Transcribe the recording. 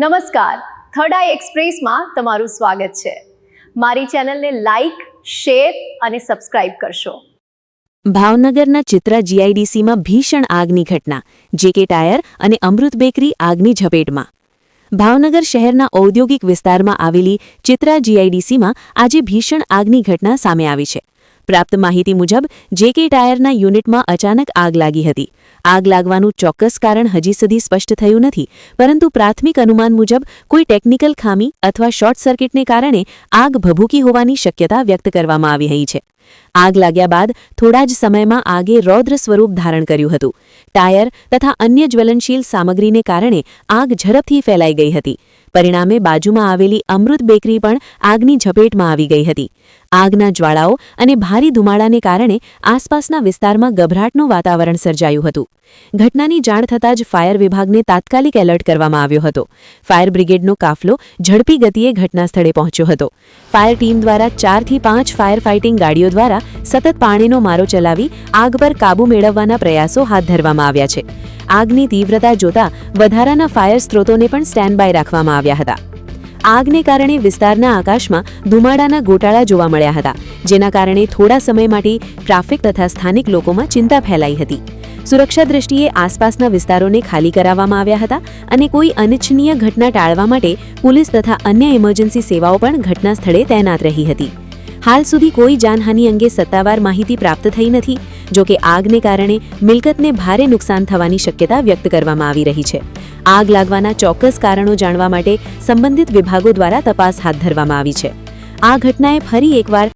નમસ્કાર. થર્ડ આઈ એક્સપ્રેસમાં તમારું સ્વાગત છે. મારી ચેનલને લાઈક શેર અને સબસ્ક્રાઇબ કરશો. ભાવનગરના ચિત્રા જીઆઈડીસીમાં ભીષણ આગની ઘટના જેકે ટાયર અને અમૃત બેકરી આગની ઝપેટમાં. ભાવનગર શહેરના ઔદ્યોગિક વિસ્તારમાં આવેલી ચિત્રા જીઆઈડીસીમાં આજે ભીષણ આગની ઘટના સામે આવી છે. પ્રાપ્ત માહિતી મુજબ જેકે ટાયરના યુનિટમાં અચાનક આગ લાગી હતી. આગ લાગવાનું ચોક્કસ કારણ હજી સુધી સ્પષ્ટ થયું નથી, પરંતુ પ્રાથમિક અનુમાન મુજબ, કોઈ ટેકનિકલ ખામી અથવા શોર્ટ સર્કિટને કારણે આગ ભભૂકી હોવાની શક્યતા વ્યક્ત કરવામાં આવી રહી છે. આગ લાગ્યા બાદ થોડા જ સમયમાં આગે રૌદ્ર સ્વરૂપ ધારણ કર્યું હતું. ટાયર તથા અન્ય જ્વલનશીલ સામગ્રીને કારણે આગ ઝડપથી ફેલાઈ ગઈ હતી. પરિણામે બાજુમાં આવેલી અમૃત બેકરી પણ આગની ઝપેટમાં આવી ગઈ હતી. આગના જ્વાળાઓ અને ભારી ધુમાડાને કારણે આસપાસના વિસ્તારમાં ગભરાટનું વાતાવરણ સર્જાયું હતું. ઘટનાની જાણ થતાં જ ફાયર વિભાગને તાત્કાલિક એલર્ટ કરવામાં આવ્યો હતો. ફાયર બ્રિગેડનો કાફલો ઝડપી ગતિએ ઘટના સ્થળે પહોંચ્યો હતો. ફાયર ટીમ દ્વારા ચારથી પાંચ ફાયર ફાઇટિંગ ગાડીઓ દ્વારા સતત પાણીનો મારો ચલાવી આગ પર કાબુ મેળવવાના પ્રયાસો હાથ ધરવામાં આવ્યા છે. આગની તીવ્રતા જોતા વધારાના ફાયર સ્ત્રોતોને પણ સ્ટેન્ડ બાય રાખવામાં આવ્યા હતા. આગને કારણે વિસ્તારના આકાશમાં ધુમાડાના ગોટાળા જોવા મળ્યા હતા, જેના કારણે થોડા સમય માટે ટ્રાફિક તથા સ્થાનિક લોકોમાં ચિંતા ફેલાઈ હતી. સુરક્ષા દ્રષ્ટિએ આસપાસના વિસ્તારોને ખાલી કરાવવામાં આવ્યા હતા અને કોઈ અનિચ્છનીય ઘટના ટાળવા માટે પોલીસ તથા અન્ય ઇમરજન્સી સેવાઓ પણ ઘટના સ્થળે તૈનાત રહી હતી. હાલ સુધી કોઈ જાનહાનિ અંગે સત્તાવાર માહિતી પ્રાપ્ત થઈ નથી, જો કે આગને કારણે મિલકતને ભારે નુકસાન થવાની શક્યતા વ્યક્ત કરવામાં આવી રહી છે. આગ લાગવાના ચોક્કસ કારણો જાણવા માટે સંબંધિત વિભાગો દ્વારા તપાસ હાથ ધરવામાં આવી છે. આ ઘટનાએ ફરી એકવાર